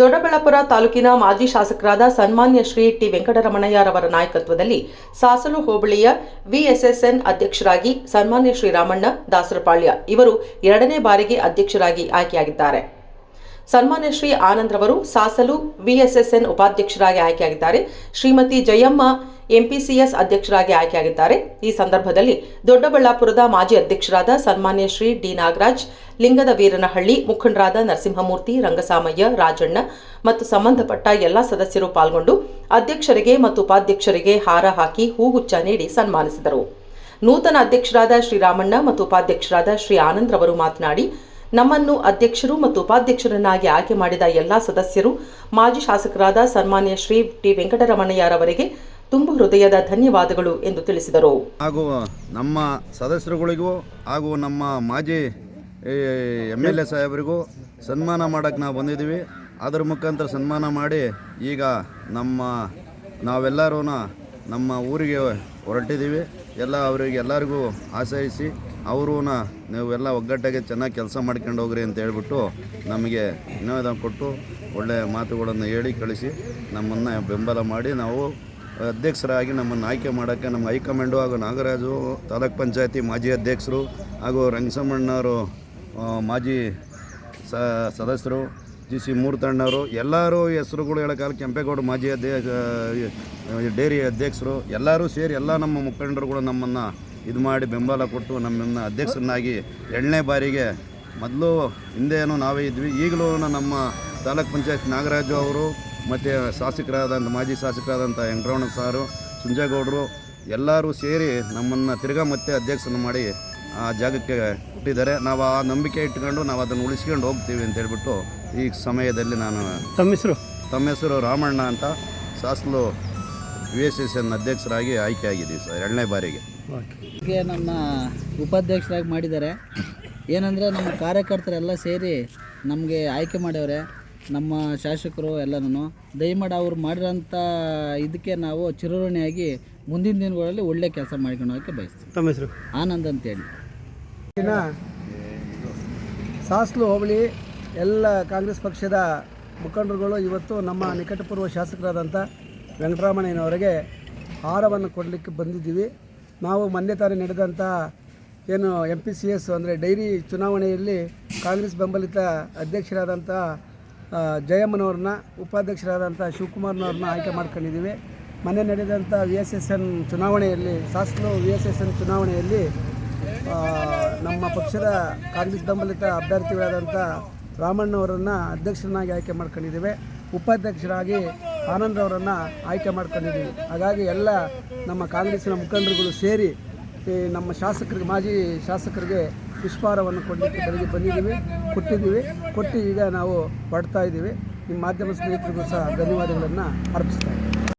ದೊಡ್ಡಬಳ್ಳಾಪುರ ತಾಲೂಕಿನ ಮಾಜಿ ಶಾಸಕರಾದ ಸನ್ಮಾನ್ಯ ಶ್ರೀ ಟಿ ವೆಂಕಟರಮಣಯ್ಯರವರ ನಾಯಕತ್ವದಲ್ಲಿ ಸಾಸಲು ಹೋಬಳಿಯ ವಿಎಸ್ಎಸ್ಎನ್ ಅಧ್ಯಕ್ಷರಾಗಿ ಸನ್ಮಾನ್ಯ ಶ್ರೀ ರಾಮಣ್ಣ ದಾಸರಪಾಳ್ಯ ಇವರು ಎರಡನೇ ಬಾರಿಗೆ ಅಧ್ಯಕ್ಷರಾಗಿ ಆಯ್ಕೆಯಾಗಿದ್ದಾರೆ. ಸನ್ಮಾನ್ಯ ಶ್ರೀ ಆನಂದ್ ರವರು ಸಾಸಲು ವಿಎಸ್ಎಸ್ಎನ್ ಉಪಾಧ್ಯಕ್ಷರಾಗಿ ಆಯ್ಕೆಯಾಗಿದ್ದಾರೆ. ಶ್ರೀಮತಿ ಜಯಮ್ಮ ಎಂಪಿಸಿಎಸ್ ಅಧ್ಯಕ್ಷರಾಗಿ ಆಯ್ಕೆಯಾಗಿದ್ದಾರೆ. ಈ ಸಂದರ್ಭದಲ್ಲಿ ದೊಡ್ಡಬಳ್ಳಾಪುರದ ಮಾಜಿ ಅಧ್ಯಕ್ಷರಾದ ಸನ್ಮಾನ್ಯ ಶ್ರೀ ಡಿ ನಾಗರಾಜ್, ಲಿಂಗದ ವೀರನಹಳ್ಳಿ, ಮುಖಂಡರಾದ ನರಸಿಂಹಮೂರ್ತಿ, ರಂಗಸಾಮಯ್ಯ, ರಾಜಣ್ಣ ಮತ್ತು ಸಂಬಂಧಪಟ್ಟ ಎಲ್ಲ ಸದಸ್ಯರು ಪಾಲ್ಗೊಂಡು ಅಧ್ಯಕ್ಷರಿಗೆ ಮತ್ತು ಉಪಾಧ್ಯಕ್ಷರಿಗೆ ಹಾರ ಹಾಕಿ ಹೂಗುಚ್ಚ ನೀಡಿ ಸನ್ಮಾನಿಸಿದರು. ನೂತನ ಅಧ್ಯಕ್ಷರಾದ ಶ್ರೀರಾಮಣ್ಣ ಮತ್ತು ಉಪಾಧ್ಯಕ್ಷರಾದ ಶ್ರೀ ಆನಂದ್ ರವರು ಮಾತನಾಡಿ, ನಮ್ಮನ್ನು ಅಧ್ಯಕ್ಷರು ಮತ್ತು ಉಪಾಧ್ಯಕ್ಷರನ್ನಾಗಿ ಆಯ್ಕೆ ಮಾಡಿದ ಎಲ್ಲಾ ಸದಸ್ಯರು ಮಾಜಿ ಶಾಸಕರಾದ ಸನ್ಮಾನ್ಯ ಶ್ರೀ ಟಿ ವೆಂಕಟರಮಣಯ್ಯರವರಿಗೆ ತುಂಬು ಹೃದಯದ ಧನ್ಯವಾದಗಳು ಎಂದು ತಿಳಿಸಿದರು. ಹಾಗೂ ನಮ್ಮ ಸದಸ್ಯರುಗಳಿಗೂ ಹಾಗೂ ನಮ್ಮ ಮಾಜಿ ಎಂ ಎಲ್ ಎ ಸಾಹೇಬರಿಗೂ ಸನ್ಮಾನ ಮಾಡೋಕ್ಕೆ ನಾವು ಬಂದಿದ್ದೀವಿ. ಅದರ ಮುಖಾಂತರ ಸನ್ಮಾನ ಮಾಡಿ ಈಗ ನಮ್ಮ ನಾವೆಲ್ಲರೂ ನಮ್ಮ ಊರಿಗೆ ಹೊರಟಿದ್ದೀವಿ. ಎಲ್ಲ ಅವರಿಗೆ ಎಲ್ಲರಿಗೂ ಆಶಯಿಸಿ ಅವರೂ ನೀವೆಲ್ಲ ಒಗ್ಗಟ್ಟಾಗಿ ಚೆನ್ನಾಗಿ ಕೆಲಸ ಮಾಡ್ಕೊಂಡು ಹೋಗ್ರಿ ಅಂತ ಹೇಳ್ಬಿಟ್ಟು ನಮಗೆ ವಿನೋದ ಕೊಟ್ಟು ಒಳ್ಳೆಯ ಮಾತುಗಳನ್ನು ಹೇಳಿ ಕಳಿಸಿ ನಮ್ಮನ್ನು ಬೆಂಬಲ ಮಾಡಿ ನಾವು ಅಧ್ಯಕ್ಷರಾಗಿ ನಮ್ಮನ್ನು ಆಯ್ಕೆ ಮಾಡೋಕ್ಕೆ ನಮ್ಮ ಹೈಕಮಾಂಡು ಹಾಗೂ ನಾಗರಾಜು ತಾಲೂಕ್ ಪಂಚಾಯತಿ ಮಾಜಿ ಅಧ್ಯಕ್ಷರು ಹಾಗೂ ರಂಗಸಮ್ಮಣ್ಣವರು ಮಾಜಿ ಸದಸ್ಯರು, ಜಿ ಸಿ ಮೂರ್ತಣ್ಣವರು, ಎಲ್ಲರೂ ಹೆಸರುಗಳು ಹೇಳೋಕ್ಕಾಗಲ್ಲ, ಕೆಂಪೇಗೌಡ ಮಾಜಿ ಅಧ್ಯಕ್ಷ ಡೇರಿ ಅಧ್ಯಕ್ಷರು, ಎಲ್ಲರೂ ಸೇರಿ ಎಲ್ಲ ನಮ್ಮ ಮುಖಂಡರುಗಳು ನಮ್ಮನ್ನು ಇದು ಮಾಡಿ ಬೆಂಬಲ ಕೊಟ್ಟು ನಮ್ಮನ್ನು ಅಧ್ಯಕ್ಷರನ್ನಾಗಿ ಎರಡನೇ ಬಾರಿಗೆ ಮೊದಲು ಹಿಂದೆನೂ ನಾವೇ ಇದ್ವಿ. ಈಗಲೂ ನಮ್ಮ ತಾಲೂಕ್ ಪಂಚಾಯತ್ ನಾಗರಾಜು ಅವರು ಮತ್ತು ಶಾಸಕರಾದಂಥ ಮಾಜಿ ಶಾಸಕರಾದಂಥ ವೆಂಕಟರಮಣ ಸಾರು ಸುಂಜೇಗೌಡರು ಎಲ್ಲರೂ ಸೇರಿ ನಮ್ಮನ್ನು ತಿರ್ಗಾ ಮತ್ತೆ ಅಧ್ಯಕ್ಷನ ಮಾಡಿ ಆ ಜಾಗಕ್ಕೆ ಕೊಟ್ಟಿದ್ದಾರೆ. ನಾವು ಆ ನಂಬಿಕೆ ಇಟ್ಕೊಂಡು ನಾವು ಅದನ್ನು ಉಳಿಸ್ಕೊಂಡು ಹೋಗ್ತೀವಿ ಅಂತ ಹೇಳ್ಬಿಟ್ಟು ಈ ಸಮಯದಲ್ಲಿ ನಾನು ತಮ್ಮ ಹೆಸರು? ತಮ್ಮ ಹೆಸರು ರಾಮಣ್ಣ ಅಂತ ಶಾಸಲು ವಿ ಎಸ್ ಎಸ್ ಎನ್ ಅಧ್ಯಕ್ಷರಾಗಿ ಆಯ್ಕೆಯಾಗಿದ್ದೀವಿ ಸರ್ ಎರಡನೇ ಬಾರಿಗೆ. ಹೀಗೆ ನಮ್ಮ ಉಪಾಧ್ಯಕ್ಷರಾಗಿ ಮಾಡಿದ್ದಾರೆ. ಏನಂದರೆ ನಮ್ಮ ಕಾರ್ಯಕರ್ತರೆಲ್ಲ ಸೇರಿ ನಮಗೆ ಆಯ್ಕೆ ಮಾಡ್ಯವ್ರೆ. ನಮ್ಮ ಶಾಸಕರು ಎಲ್ಲನೂ ದಯಮಾಡಿ ಅವ್ರು ಮಾಡಿರೋಂಥ ಇದಕ್ಕೆ ನಾವು ಚಿರಋಣಿಯಾಗಿ ಮುಂದಿನ ದಿನಗಳಲ್ಲಿ ಒಳ್ಳೆ ಕೆಲಸ ಹೋಗೋಕ್ಕೆ ಬಯಸ್ತೀವಿ. ತಮ್ಮ ಹೆಸರು? ಆನಂದ್ ಅಂತೇಳಿ. ದಿನ ಸಾಸ್ಲು ಹೋಬಳಿ ಎಲ್ಲ ಕಾಂಗ್ರೆಸ್ ಪಕ್ಷದ ಮುಖಂಡರುಗಳು ಇವತ್ತು ನಮ್ಮ ನಿಕಟಪೂರ್ವ ಶಾಸಕರಾದಂಥ ವೆಂಕಟರಾಮಣ್ಣನವರಿಗೆ ಹಾರವನ್ನು ಕೊಡಲಿಕ್ಕೆ ಬಂದಿದ್ದೀವಿ. ನಾವು ಮೊನ್ನೆ ತಾನೇ ನಡೆದಂಥ ಏನು ಎಂ ಪಿ ಸಿ ಎಸ್ ಅಂದರೆ ಡೈರಿ ಚುನಾವಣೆಯಲ್ಲಿ ಕಾಂಗ್ರೆಸ್ ಬೆಂಬಲಿತ ಅಧ್ಯಕ್ಷರಾದಂಥ ಜಯಮ್ಮನವ್ರನ್ನ, ಉಪಾಧ್ಯಕ್ಷರಾದಂಥ ಶಿವಕುಮಾರ್ನವ್ರನ್ನ ಆಯ್ಕೆ ಮಾಡ್ಕೊಂಡಿದ್ದೀವಿ. ಮೊನ್ನೆ ನಡೆದಂಥ ವಿ ಎಸ್ ಎಸ್ ಎನ್ ಚುನಾವಣೆಯಲ್ಲಿ ಶಾಸಕರು ವಿ ಎಸ್ ಎಸ್ ಎನ್ ಚುನಾವಣೆಯಲ್ಲಿ ನಮ್ಮ ಪಕ್ಷದ ಕಾಂಗ್ರೆಸ್ ಬೆಂಬಲಿತ ಅಭ್ಯರ್ಥಿಗಳಾದಂಥ ರಾಮಣ್ಣವರನ್ನು ಅಧ್ಯಕ್ಷರನ್ನಾಗಿ ಆಯ್ಕೆ ಮಾಡ್ಕೊಂಡಿದ್ದೇವೆ. ಉಪಾಧ್ಯಕ್ಷರಾಗಿ ಆನಂದ್ರವರನ್ನು ಆಯ್ಕೆ ಮಾಡ್ಕೊಂಡಿದ್ದೀವಿ. ಹಾಗಾಗಿ ಎಲ್ಲ ನಮ್ಮ ಕಾಂಗ್ರೆಸ್ಸಿನ ಮುಖಂಡರುಗಳು ಸೇರಿ ಈ ನಮ್ಮ ಶಾಸಕರಿಗೆ, ಮಾಜಿ ಶಾಸಕರಿಗೆ ಪುಷ್ಪಾರವನ್ನು ಕೊಡಲಿಕ್ಕೆ ಬೆಳಗ್ಗೆ ಬಂದಿದ್ದೀವಿ, ಕೊಟ್ಟಿದ್ದೀವಿ. ಕೊಟ್ಟು ಈಗ ನಾವು ಪಡ್ತಾ ಇದ್ದೀವಿ. ನಿಮ್ಮ ಮಾಧ್ಯಮ ಸ್ನೇಹಿತರಿಗೂ ಸಹ ಧನ್ಯವಾದಗಳನ್ನು ಅರ್ಪಿಸ್ತಾ ಇದ್ದೀವಿ